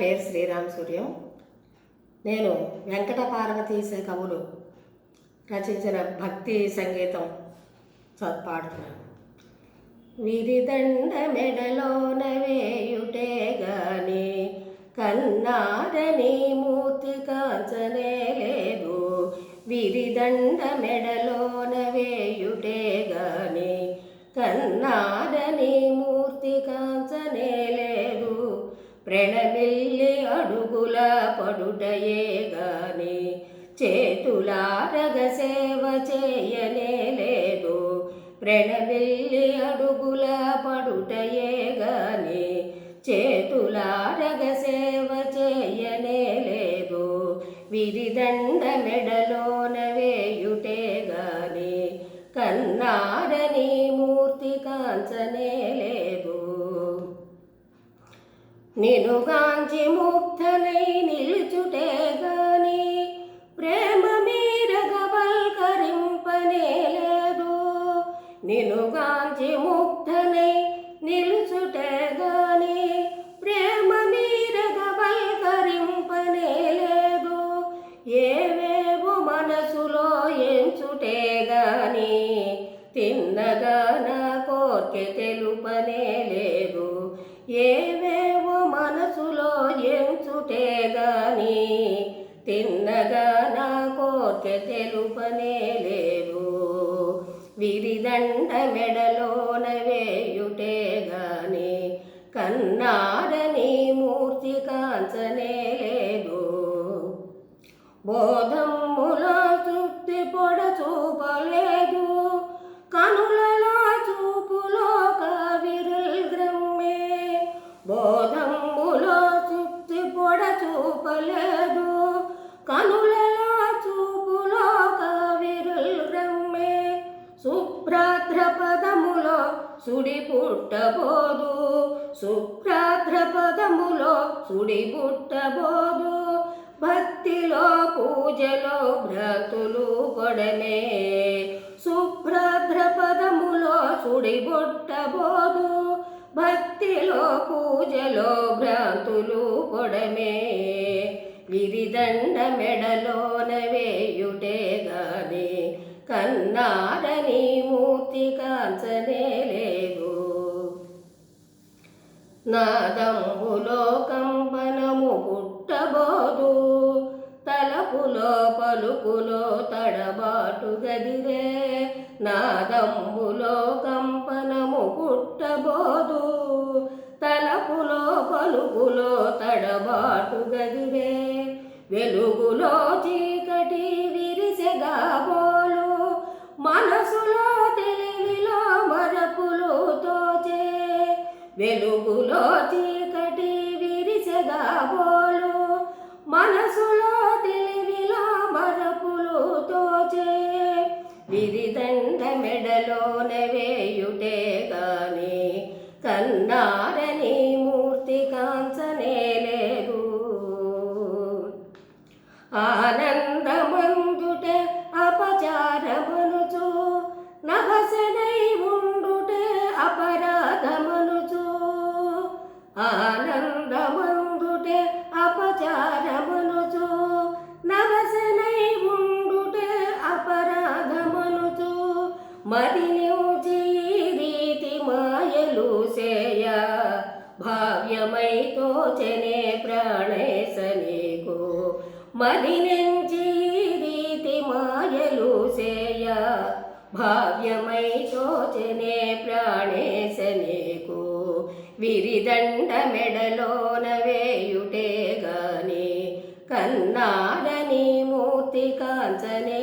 పేరు శ్రీరామ్ సూర్యం. నేను వెంకట పార్వతీశ కవులు రచించిన భక్తి సంగీతం చ- పాడుతున్నాను. విరిదండ మెడలోన వేయుటే గాని కన్నారని మూర్తి కాంచనే లేదు విరిదండ మెడలోన వేయుటే గాని కన్నారని మూర్తి కాంచనే లేదు ప్రణమిల్లి అడుగుల పడుటయే గాని చేతులారగ సేవ చేయనే లేదు. ప్రణమిల్లి అడుగుల పడుటయే గాని చేతులారగ సేవ చేయనే లేదు. విరిదండ మెడ నేను గాంచి ముక్తనై నిలుచుటే గాని ప్రేమ మీరగ బల్కరింపనే లేదు నేను గాంచి ముక్తనై నిలుచుటే గాని ప్రేమ మీరగ బల్కరింపనే లేదు ఏవేవో మనసులో ఎంచుటే గాని తిన్నగా నా కోర్కె తెలుపనే లేదు ఏవే ఎంచుటే గాని తిన్నగా నా కోర్కె తెలుపనే లేదు. విరిదండ మెడలోన వేయుటే గాని కన్నారని మూర్తి కాంచనే లేదు. బోధములో తృప్తి పొడ చూపలేదు. కనులలో చూపులో కవిరుల్ గ్రమ్మే. బో సుడి పుట్టబోదు శుక్రాద్రపదములో సుడి పుట్టబోదు భక్తిలో పూజలో భ్రతులు కొడమే శుభ్రాద్రపదములో సుడి పుట్టబోదు భక్తిలో పూజలో భ్రాంతులు కొడమే విరిదండ మెడలోన వేయుటే గాని కన్నారని మూర్తి కాంచనే నాదంబులో కంపనము పుట్టబోదు. తలపులో పలుకులో తడబాటు గదిరే. నాదంబులో కంపనము పుట్టబోదు. తలపులో పలుకులో తడబాటు గదిరే. వెలుగులో చీకటి విరిసెగా బోలు. మనసులో వెలుగులో చీకటి విరిసగా బోలు? మనసులో తెలివిలా మరపులు తోచే విరిదండ మెడలోనే వేయుటే గాని కన్నారే మది నుంచి మాయలు సేయ భావ్యమైతో తోచనే ప్రాణేశ నీకు. రీతి మాయలు సేయ భావ్యమైతో తోచనే ప్రాణేశ విరిదండ మెడలోన వేయుటే గాని కన్నాడని మూర్తి కాంచనే